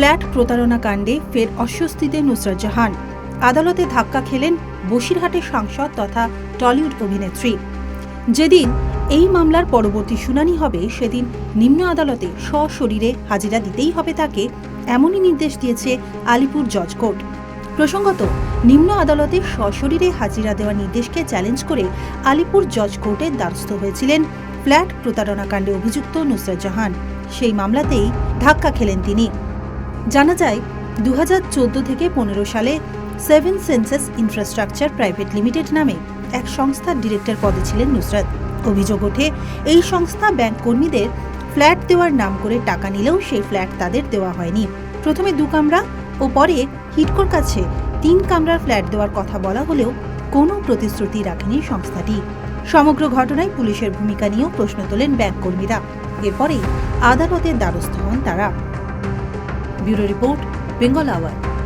Flat প্রতারণা কাণ্ডে ফের অস্বস্তিতে নুসরাত জাহান। আদালতে ধাক্কা খেলেন বসিরহাটের সাংসদ তথা টলিউড অভিনেত্রী। যেদিন এই মামলার পরবর্তী শুনানি হবে, সেদিন নিম্ন আদালতে সশরীরে হাজিরা দিতেই হবে তাকে, এমনই নির্দেশ দিয়েছে আলিপুর জজ কোর্ট। প্রসঙ্গত, নিম্ন আদালতে সশরীরে হাজিরা দেওয়ার নির্দেশকে চ্যালেঞ্জ করে আলিপুর জজ কোর্টের দ্বারস্থ হয়েছিলেন ফ্ল্যাট প্রতারণা কাণ্ডে অভিযুক্ত নুসরাত জাহান। সেই মামলাতেই ধাক্কা খেলেন তিনি। জানা যায় দু হাজার চোদ্দ থেকে পনেরো সালে seven senses infrastructure private limited নামে এক সংস্থার ডিরেক্টর পদে ছিলেন নুসরাত। অভিযোগ ওঠে, এই সংস্থা ব্যাংক কর্মীদের ফ্ল্যাট দেওয়ার নাম করে টাকা নিলেও সেই ফ্ল্যাট তাদের দেওয়া হয়নি। প্রথমে দু কামরা ও পরে হিটকোর কাছে তিন কামরার ফ্ল্যাট দেওয়ার কথা বলা হলেও কোনো প্রতিশ্রুতি রাখেনি সংস্থাটি। সমগ্র ঘটনায় পুলিশের ভূমিকা নিয়েও প্রশ্ন তোলেন ব্যাংক কর্মীরা। এরপরেই আদালতের দ্বারস্থ হন তারা। Bureau report Bengal hour.